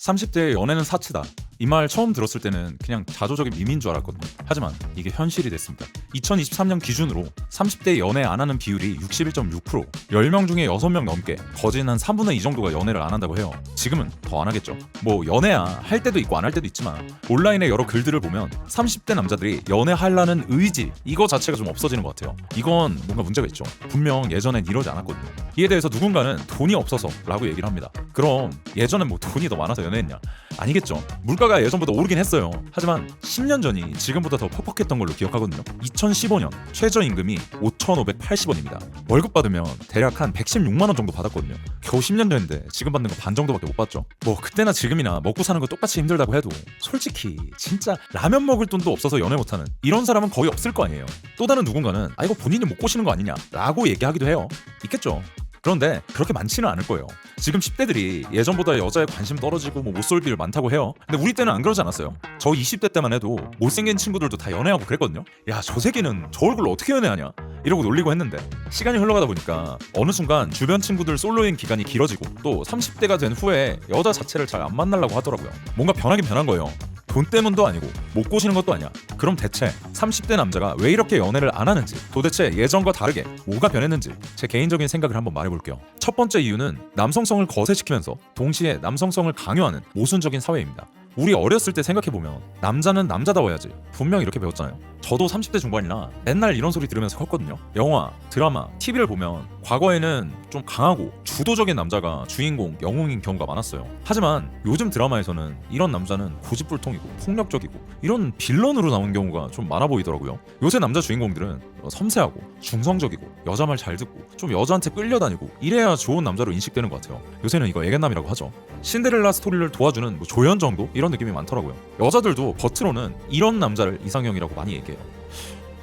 30대의 연애는 사치다. 이 말 처음 들었을 때는 그냥 자조적인 밈인 줄 알았거든요. 하지만 이게 현실이 됐습니다. 2023년 기준으로 30대 연애 안 하는 비율이 61.6%, 10명 중에 6명 넘게 거진 한 3분의 2 정도가 연애를 안 한다고 해요. 지금은 더 안 하겠죠. 뭐 연애야 할 때도 있고 안 할 때도 있지만 온라인의 여러 글들을 보면 30대 남자들이 연애하려는 의지 이거 자체가 좀 없어지는 것 같아요. 이건 뭔가 문제가 있죠. 분명 예전엔 이러지 않았거든요. 이에 대해서 누군가는 돈이 없어서라고 얘기를 합니다. 그럼 예전엔 뭐 돈이 더 많아서 연애했냐? 아니겠죠. 물가가 예전보다 오르긴 했어요. 하지만 10년 전이 지금보다 더 퍽퍽했던 걸로 기억하거든요. 2015년 최저임금이 5,580원입니다. 월급 받으면 대략 한 116만 원 정도 받았거든요. 겨우 10년 됐는데 지금 받는 거 반 정도밖에 못 받죠. 뭐 그때나 지금이나 먹고 사는 거 똑같이 힘들다고 해도 솔직히 진짜 라면 먹을 돈도 없어서 연애 못하는 이런 사람은 거의 없을 거 아니에요. 또 다른 누군가는 아 이거 본인이 못 꼬시는 거 아니냐라고 얘기하기도 해요. 있겠죠. 그런데 그렇게 많지는 않을 거예요. 지금 10대들이 예전보다 여자에 관심 떨어지고 뭐 못쏠 비율 많다고 해요. 근데 우리 때는 안 그러지 않았어요. 저 20대 때만 해도 못생긴 친구들도 다 연애하고 그랬거든요. 야, 저 새끼는 저 얼굴로 어떻게 연애하냐? 이러고 놀리고 했는데 시간이 흘러가다 보니까 어느 순간 주변 친구들 솔로인 기간이 길어지고 또 30대가 된 후에 여자 자체를 잘 안 만나려고 하더라고요. 뭔가 변하긴 변한 거예요. 돈 때문도 아니고 못 꼬시는 것도 아니야. 그럼 대체 30대 남자가 왜 이렇게 연애를 안 하는지 도대체 예전과 다르게 뭐가 변했는지 제 개인적인 생각을 한번 말해볼게요. 첫 번째 이유는 남성성을 거세시키면서 동시에 남성성을 강요하는 모순적인 사회입니다. 우리 어렸을 때 생각해보면 남자는 남자다워야지 분명 이렇게 배웠잖아요 저도 30대 중반이나 맨날 이런 소리 들으면서 컸거든요. 영화, 드라마, TV를 보면 과거에는 좀 강하고 주도적인 남자가 주인공, 영웅인 경우가 많았어요. 하지만 요즘 드라마에서는 이런 남자는 고집불통이고 폭력적이고 이런 빌런으로 나온 경우가 좀 많아 보이더라고요. 요새 남자 주인공들은 섬세하고 중성적이고 여자 말 잘 듣고 좀 여자한테 끌려다니고 이래야 좋은 남자로 인식되는 것 같아요. 요새는 이거 애견남이라고 하죠. 신데렐라 스토리를 도와주는 뭐 조연 정도? 이런 느낌이 많더라고요. 여자들도 겉으로는 이런 남자를 이상형이라고 많이 얘기해요.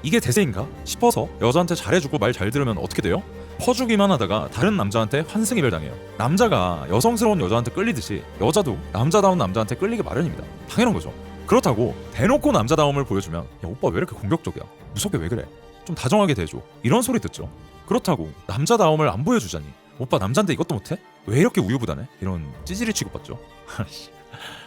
이게 대세인가 싶어서 여자한테 잘해주고 말 잘 들으면 어떻게 돼요? 퍼주기만 하다가 다른 남자한테 환승이를 당해요. 남자가 여성스러운 여자한테 끌리듯이 여자도 남자다운 남자한테 끌리기 마련입니다. 당연한 거죠. 그렇다고 대놓고 남자다움을 보여주면 야 오빠 왜 이렇게 공격적이야? 무섭게 왜 그래? 좀 다정하게 대줘. 이런 소리 듣죠. 그렇다고 남자다움을 안 보여주자니 오빠 남잔데 이것도 못해? 왜 이렇게 우유부단해? 이런 찌질이 취급받죠.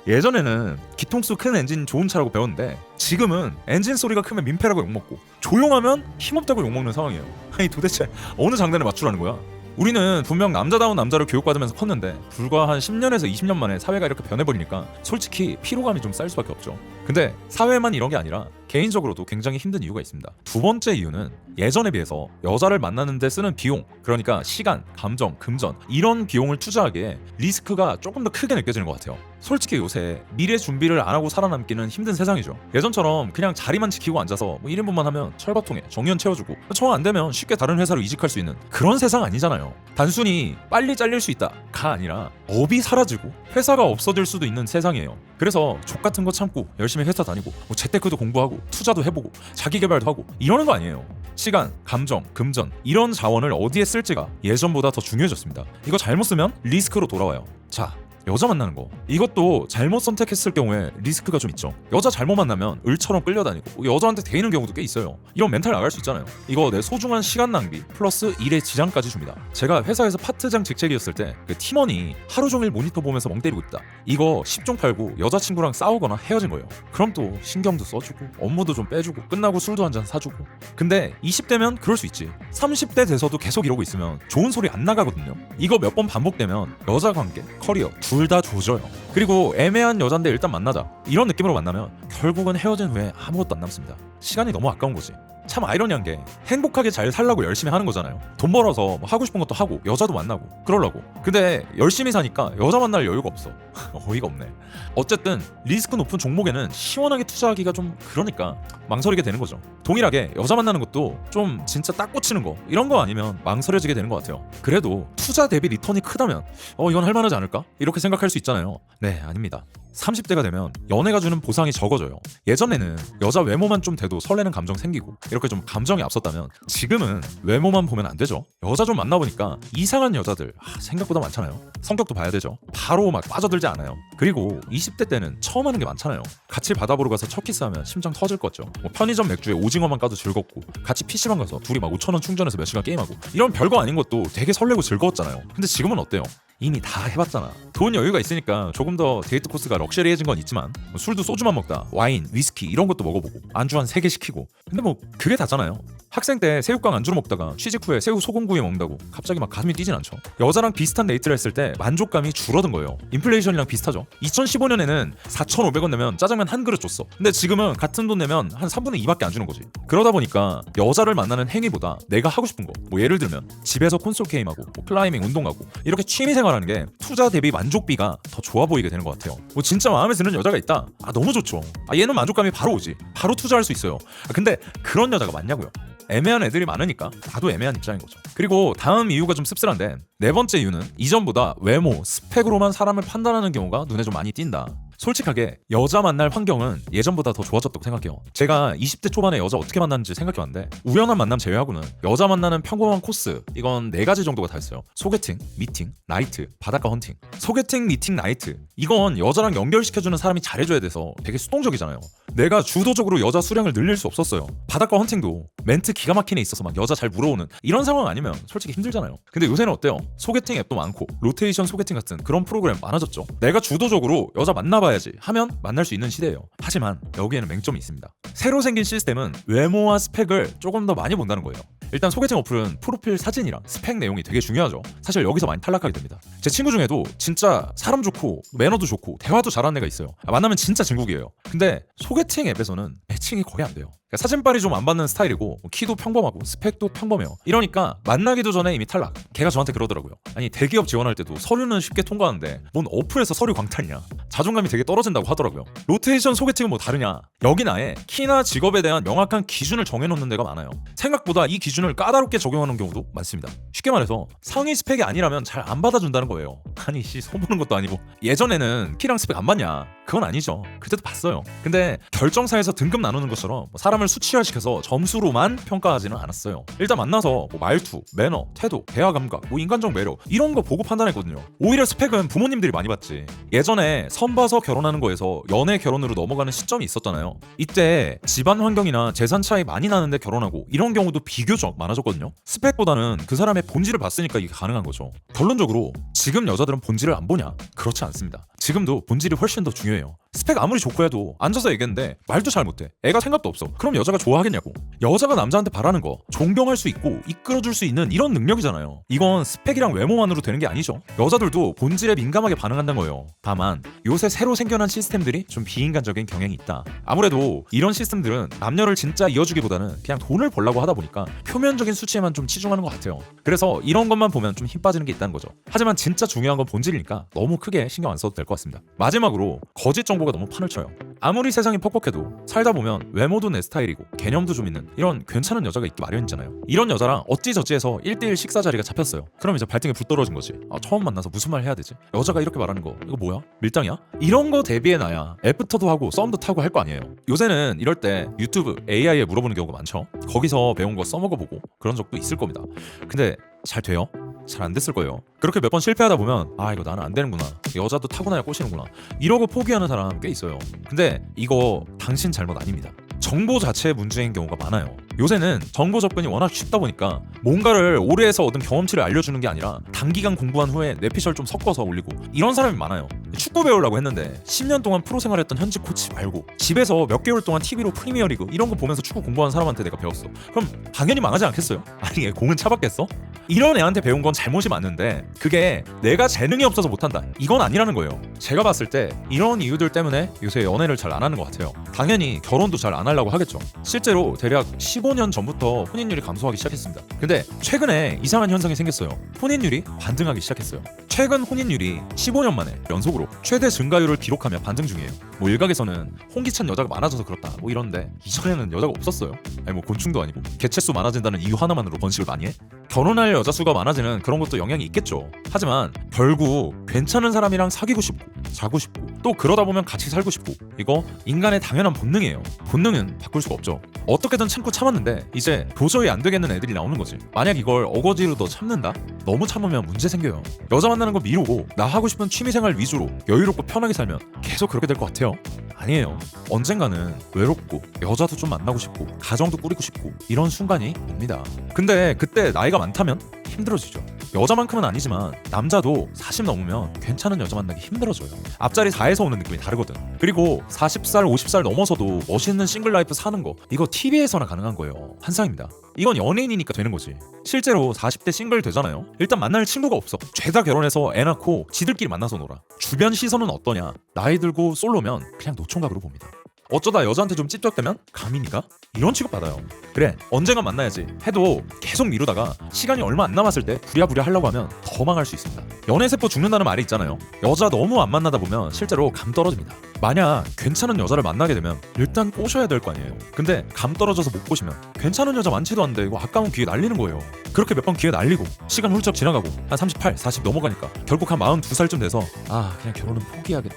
예전에는 기통수 큰 엔진 좋은 차라고 배웠는데 지금은 엔진 소리가 크면 민폐라고 욕먹고 조용하면 힘없다고 욕먹는 상황이에요. 아니 도대체 어느 장단에 맞추라는 거야? 우리는 분명 남자다운 남자를 교육받으면서 컸는데 불과 한 10년에서 20년 만에 사회가 이렇게 변해버리니까 솔직히 피로감이 좀 쌓일 수밖에 없죠. 근데 사회만 이런 게 아니라 개인적으로도 굉장히 힘든 이유가 있습니다. 두 번째 이유는 예전에 비해서 여자를 만나는데 쓰는 비용, 그러니까 시간, 감정, 금전 이런 비용을 투자하기에 리스크가 조금 더 크게 느껴지는 것 같아요. 솔직히 요새 미래 준비를 안 하고 살아남기는 힘든 세상이죠. 예전처럼 그냥 자리만 지키고 앉아서 뭐 1인분만 하면 철밥통에 정년 채워주고 정안 되면 쉽게 다른 회사로 이직할 수 있는 그런 세상 아니잖아요. 단순히 빨리 잘릴 수 있다가 아니라 업이 사라지고 회사가 없어질 수도 있는 세상이에요. 그래서 족 같은 거 참고 열심히 회사 다니고 뭐 재테크도 공부하고 투자도 해보고 자기 개발도 하고 이러는 거 아니에요. 시간, 감정, 금전 이런 자원을 어디에 쓸지가 예전보다 더 중요해졌습니다. 이거 잘못 쓰면 리스크로 돌아와요. 자, 여자 만나는 거. 이것도 잘못 선택했을 경우에 리스크가 좀 있죠. 여자 잘못 만나면 을처럼 끌려다니고 여자한테 대이는 경우도 꽤 있어요. 이런 멘탈 나갈 수 있잖아요. 이거 내 소중한 시간 낭비 플러스 일의 지장까지 줍니다. 제가 회사에서 파트장 직책이었을 때 그 팀원이 하루 종일 모니터 보면서 멍 때리고 있다. 이거 10종 팔고 여자친구랑 싸우거나 헤어진 거예요. 그럼 또 신경도 써주고 업무도 좀 빼주고 끝나고 술도 한 잔 사주고. 근데 20대면 그럴 수 있지. 30대 돼서도 계속 이러고 있으면 좋은 소리 안 나가거든요. 이거 몇 번 반복되면 여자 관계 커리어 둘 다 조져요. 그리고 애매한 여잔데 일단 만나자. 이런 느낌으로 만나면 결국은 헤어진 후에 아무것도 안 남습니다. 시간이 너무 아까운 거지. 참 아이러니한 게 행복하게 잘 살라고 열심히 하는 거잖아요. 돈 벌어서 뭐 하고 싶은 것도 하고 여자도 만나고 그러려고. 근데 열심히 사니까 여자 만날 여유가 없어. 어이가 없네. 어쨌든 리스크 높은 종목에는 시원하게 투자하기가 좀 그러니까 망설이게 되는 거죠. 동일하게 여자 만나는 것도 좀 진짜 딱 꽂히는 거 이런 거 아니면 망설여지게 되는 것 같아요. 그래도 투자 대비 리턴이 크다면 어 이건 할만하지 않을까 이렇게 생각할 수 있잖아요. 네 아닙니다. 30대가 되면 연애가 주는 보상이 적어져요. 예전에는 여자 외모만 좀 돼도 설레는 감정 생기고 이렇게 좀 감정이 앞섰다면 지금은 외모만 보면 안 되죠. 여자 좀 만나보니까 이상한 여자들 아, 생각보다 많잖아요. 성격도 봐야 되죠. 바로 막 빠져들지 않아요. 그리고 20대 때는 처음 하는 게 많잖아요. 같이 바다 보러 가서 첫 키스하면 심장 터질 거죠. 뭐 편의점 맥주에 오징어만 까도 즐겁고 같이 PC방 가서 둘이 막 5천 원 충전해서 몇 시간 게임하고 이런 별거 아닌 것도 되게 설레고 즐거웠잖아요. 근데 지금은 어때요? 이미 다 해봤잖아. 돈 여유가 있으니까 조금 더 데이트 코스가 럭셔리해진 건 있지만 뭐 술도 소주만 먹다 와인, 위스키 이런 것도 먹어보고 안주 한세개 시키고 근데 뭐 그게 다잖아요. 학생 때 새우깡 안주로 먹다가 취직 후에 새우 소금구이 먹는다고 갑자기 막 가슴이 뛰진 않죠. 여자랑 비슷한 데이트를 했을 때 만족감이 줄어든 거예요. 인플레이션이랑 비슷하죠. 2015년에는 4,500원 내면 짜장면 한 그릇 줬어. 근데 지금은 같은 돈 내면 한 3분의 2밖에 안 주는 거지. 그러다 보니까 여자를 만나는 행위보다 내가 하고 싶은 거, 뭐 예를 들면 집에서 콘솔 게임하고 뭐 클라이밍 운동하고 이렇게 취미 생활하는 게 투자 대비 만족비가 더 좋아 보이게 되는 것 같아요. 뭐 진짜 마음에 드는 여자가 있다. 아 너무 좋죠. 아 얘는 만족감이 바로 오지. 바로 투자할 수 있어요. 아, 근데 그런 여자가 맞냐고요. 애매한 애들이 많으니까 나도 애매한 입장인 거죠. 그리고 다음 이유가 좀 씁쓸한데 네 번째 이유는 이전보다 외모, 스펙으로만 사람을 판단하는 경우가 눈에 좀 많이 띈다. 솔직하게 여자 만날 환경은 예전보다 더 좋아졌다고 생각해요. 제가 20대 초반에 여자 어떻게 만났는지 생각해봤는데 우연한 만남 제외하고는 여자 만나는 평범한 코스 이건 네 가지 정도가 다 있어요. 소개팅, 미팅, 나이트, 바닷가 헌팅. 소개팅, 미팅, 나이트 이건 여자랑 연결시켜주는 사람이 잘해줘야 돼서 되게 수동적이잖아요. 내가 주도적으로 여자 수량을 늘릴 수 없었어요. 바닷가 헌팅도 멘트 기가 애 있어서 막 여자 잘 물어오는 이런 상황 아니면 솔직히 힘들잖아요. 근데 요새는 어때요? 소개팅 앱도 많고 로테이션 소개팅 같은 그런 프로그램 많아졌죠. 내가 주도적으로 여자 만나봐야지 하면 만날 수 있는 시대예요. 하지만 여기에는 맹점이 있습니다. 새로 생긴 시스템은 외모와 스펙을 조금 더 많이 본다는 거예요. 일단 소개팅 어플은 프로필 사진이랑 스펙 내용이 되게 중요하죠. 사실 여기서 많이 탈락하게 됩니다. 제 친구 중에도 진짜 사람 좋고 매너도 좋고 대화도 잘하는 애가 있어요. 아, 만나면 진짜 진국이에요. 근데 소개팅 앱에서는 매칭이 거의 안 돼요. 그러니까 사진빨이 좀 안 받는 스타일이고 뭐 키도 평범하고 스펙도 평범해요. 이러니까 만나기도 전에 이미 탈락. 걔가 저한테 그러더라고요. 아니 대기업 지원할 때도 서류는 쉽게 통과하는데 뭔 어플에서 서류 광탈이냐. 자존감이 되게 떨어진다고 하더라고요. 로테이션 소개팅은 뭐 다르냐. 여긴 아예 키나 직업에 대한 명확한 기준을 정해놓는 데가 많아요. 생각보다 이 기준을 까다롭게 적용하는 경우도 많습니다. 쉽게 말해서 상위 스펙이 아니라면 잘 안 받아준다는 거예요. 아니 씨 소보는 것도 아니고 예전에는 키랑 스펙 안 맞냐? 그건 아니죠. 그때도 봤어요. 근데 결정사에서 등급 나누는 것처럼 뭐 사람을 수치화시켜서 점수로만 평가하지는 않았어요. 일단 만나서 뭐 말투, 매너, 태도, 대화 감각, 뭐 인간적 매력 이런 거 보고 판단했거든요. 오히려 스펙은 부모님들이 많이 봤지. 예전에 선 봐서 결혼하는 거에서 연애 결혼으로 넘어가는 시점이 있었잖아요. 이때 집안 환경이나 재산 차이 많이 나는데 결혼하고 이런 경우도 비교적 많아졌거든요. 스펙보다는 그 사람의 본질을 봤으니까 이게 가능한 거죠. 결론적으로 지금 여자들은 본질을 안 보냐? 그렇지 않습니다. 지금도 본질이 훨씬 더 중요해요. 스펙 아무리 좋고 해도 앉아서 얘기했는데 말도 잘 못해. 애가 생각도 없어. 그럼 여자가 좋아하겠냐고. 여자가 남자한테 바라는 거 존경할 수 있고 이끌어줄 수 있는 이런 능력이잖아요. 이건 스펙이랑 외모만으로 되는 게 아니죠. 여자들도 본질에 민감하게 반응한다는 거예요. 다만 요새 새로 생겨난 시스템들이 좀 비인간적인 경향이 있다. 아무래도 이런 시스템들은 남녀를 진짜 이어주기보다는 그냥 돈을 벌라고 하다 보니까 표면적인 수치에만 좀 치중하는 것 같아요. 그래서 이런 것만 보면 좀 힘 빠지는 게 있다는 거죠. 하지만 진짜 중요한 건 본질이니까 너무 크게 신경 안 써도 될 것 같습니다. 마지막으로 거짓 정보 가 너무 판을 쳐요. 아무리 세상이 퍽퍽해도 살다 보면 외모도 내 스타일이고 개념도 좀 있는 이런 괜찮은 여자가 있기 마련이잖아요. 이런 여자랑 어찌저찌해서 1대1 식사 자리가 잡혔어요. 그럼 이제 발등에 불 떨어진 거지. 아, 처음 만나서 무슨 말 해야 되지? 여자가 이렇게 말하는 거 이거 뭐야? 밀당이야? 이런 거 대비해 놔야 애프터도 하고 썸도 타고 할 거 아니에요. 요새는 이럴 때 유튜브 AI에 물어보는 경우가 많죠. 거기서 배운 거 써먹어보고 그런 적도 있을 겁니다. 근데 잘 돼요? 잘 안 됐을 거예요. 그렇게 몇 번 실패하다 보면 아 이거 나는 안 되는구나. 여자도 타고나야 꼬시는구나. 이러고 포기하는 사람 꽤 있어요. 근데 이거 당신 잘못 아닙니다. 정보 자체의 문제인 경우가 많아요. 요새는 정보 접근이 워낙 쉽다 보니까 뭔가를 오래 해서 얻은 경험치를 알려주는 게 아니라 단기간 공부한 후에 뇌피셜 좀 섞어서 올리고 이런 사람이 많아요. 축구 배우려고 했는데 10년 동안 프로 생활했던 현직 코치 말고 집에서 몇 개월 동안 TV로 프리미어리그 이런 거 보면서 축구 공부한 사람한테 내가 배웠어. 그럼 당연히 망하지 않겠어요? 아니 얘 공은 차봤겠어? 이런 애한테 배운 건 잘못이 맞는데 그게 내가 재능이 없어서 못한다 이건 아니라는 거예요 제가 봤을 때 이런 이유들 때문에 요새 연애를 잘 안 하는 것 같아요 당연히 결혼도 잘 안 하려고 하겠죠 실제로 대략 15년 전부터 혼인율이 감소하기 시작했습니다. 근데 최근에 이상한 현상이 생겼어요. 혼인율이 반등하기 시작했어요 최근 혼인율이 15년 만에 연속으로 최대 증가율을 기록하며 반등 중이에요 뭐 일각에서는 홍기찬 여자가 많아져서 그렇다 뭐 이런데 이전에는 여자가 없었어요 아니 뭐 곤충도 아니고 개체수 많아진다는 이유 하나만으로 번식을 많이 해? 결혼할 여자 수가 많아지는 그런 것도 영향이 있겠죠. 하지만 결국 괜찮은 사람이랑 사귀고 싶고 자고 싶고 또 그러다 보면 같이 살고 싶고 이거 인간의 당연한 본능이에요. 본능은 바꿀 수가 없죠. 어떻게든 참고 참았는데 이제 도저히 안 되겠는 애들이 나오는 거지. 만약 이걸 어거지로 더 참는다? 너무 참으면 문제 생겨요. 여자 만 나는 거 미루고 나 하고 싶은 취미생활 위주로 여유롭고 편하게 살면 계속 그렇게 될 것 같아요. 아니에요. 언젠가는 외롭고 여자도 좀 만나고 싶고 가정도 꾸리고 싶고 이런 순간이 옵니다. 근데 그때 나이가 많다면 힘들어지죠. 여자만큼은 아니지만 남자도 40 넘으면 괜찮은 여자 만나기 힘들어져요. 앞자리 4에서 오는 느낌이 다르거든. 그리고 40살, 50살 넘어서도 멋있는 싱글 라이프 사는 거 이거 TV에서나 가능한 거예요. 환상입니다. 이건 연예인이니까 되는 거지. 실제로 40대 싱글 되잖아요. 일단 만날 친구가 없어. 죄다 결혼해서 애 낳고 지들끼리 만나서 놀아. 주변 시선은 어떠냐? 나이 들고 솔로면 그냥 노총각으로 봅니다. 어쩌다 여자한테 좀 찝쩍대면 가민이가 이런 취급 받아요. 그래 언젠가 만나야지 해도 계속 미루다가 시간이 얼마 안 남았을 때 부랴부랴 하려고 하면 더 망할 수 있습니다. 연애 세포 죽는다는 말이 있잖아요. 여자 너무 안 만나다 보면 실제로 감 떨어집니다. 만약 괜찮은 여자를 만나게 되면 일단 꼬셔야 될 거 아니에요. 근데 감 떨어져서 못 꼬시면 괜찮은 여자 많지도 않은데 이거 아까운 기회 날리는 거예요. 그렇게 몇 번 기회 날리고 시간 훌쩍 지나가고 한 38, 40 넘어가니까 결국 한 42살쯤 돼서 아 그냥 결혼은 포기해야겠다.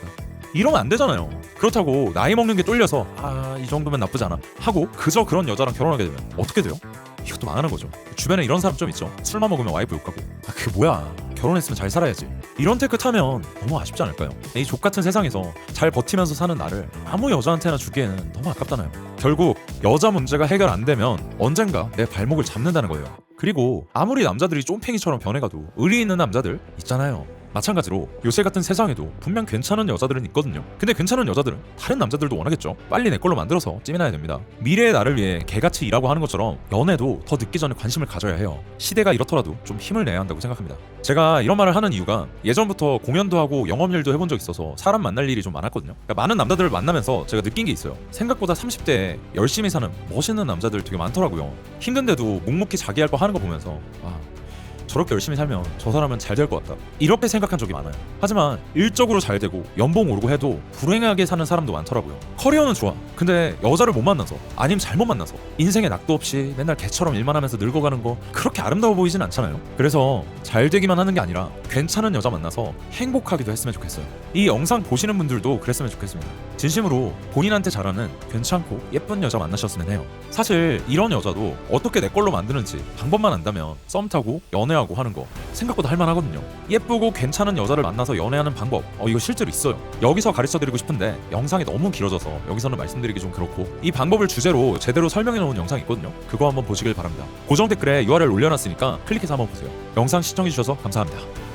이러면 안 되잖아요. 그렇다고 나이 먹는 게 쫄려서 아 이 정도면 나쁘지 않아 하고 그저 그런 여자랑 결혼하게 되면 어떻게 돼요? 이것도 망하는 거죠. 주변에 이런 사람 좀 있죠. 술만 먹으면 와이프 욕하고 아 그게 뭐야? 결혼했으면 잘 살아야지. 이런 테크 타면 너무 아쉽지 않을까요? 이 족 같은 세상에서 잘 버티면서 사는 나를 아무 여자한테나 주기에는 너무 아깝잖아요. 결국 여자 문제가 해결 안 되면 언젠가 내 발목을 잡는다는 거예요. 그리고 아무리 남자들이 쫌팽이처럼 변해가도 의리 있는 남자들 있잖아요. 마찬가지로 요새 같은 세상에도 분명 괜찮은 여자들은 있거든요. 근데 괜찮은 여자들은 다른 남자들도 원하겠죠. 빨리 내 걸로 만들어서 찜해놔야 됩니다. 미래의 나를 위해 개같이 일하고 하는 것처럼 연애도 더 늦기 전에 관심을 가져야 해요. 시대가 이렇더라도 좀 힘을 내야 한다고 생각합니다. 제가 이런 말을 하는 이유가 예전부터 공연도 하고 영업일도 해본 적 있어서 사람 만날 일이 좀 많았거든요. 그러니까 많은 남자들을 만나면서 제가 느낀 게 있어요. 생각보다 30대에 열심히 사는 멋있는 남자들 되게 많더라고요. 힘든데도 묵묵히 자기 할 거 하는 거 보면서 아 저렇게 열심히 살면 저 사람은 잘 될 것 같다. 이렇게 생각한 적이 많아요. 하지만 일적으로 잘 되고 연봉 오르고 해도 불행하게 사는 사람도 많더라고요. 커리어는 좋아. 근데 여자를 못 만나서 아니면 잘못 만나서 인생에 낙도 없이 맨날 개처럼 일만 하면서 늙어가는 거 그렇게 아름다워 보이진 않잖아요. 그래서 잘 되기만 하는 게 아니라 괜찮은 여자 만나서 행복하기도 했으면 좋겠어요. 이 영상 보시는 분들도 그랬으면 좋겠습니다. 진심으로 본인한테 잘하는 괜찮고 예쁜 여자 만나셨으면 해요. 사실 이런 여자도 어떻게 내 걸로 만드는지 방법만 안다면 썸 타고 연애 하고 하는 거 생각보다 할만하거든요. 예쁘고 괜찮은 여자를 만나서 연애하는 방법 어 이거 실제로 있어요. 여기서 가르쳐드리고 싶은데 영상이 너무 길어져서 여기서는 말씀드리기 좀 그렇고 이 방법을 주제로 제대로 설명해 놓은 영상 있거든요. 그거 한번 보시길 바랍니다. 고정 댓글에 URL 올려놨으니까 클릭해서 한번 보세요. 영상 시청해주셔서 감사합니다.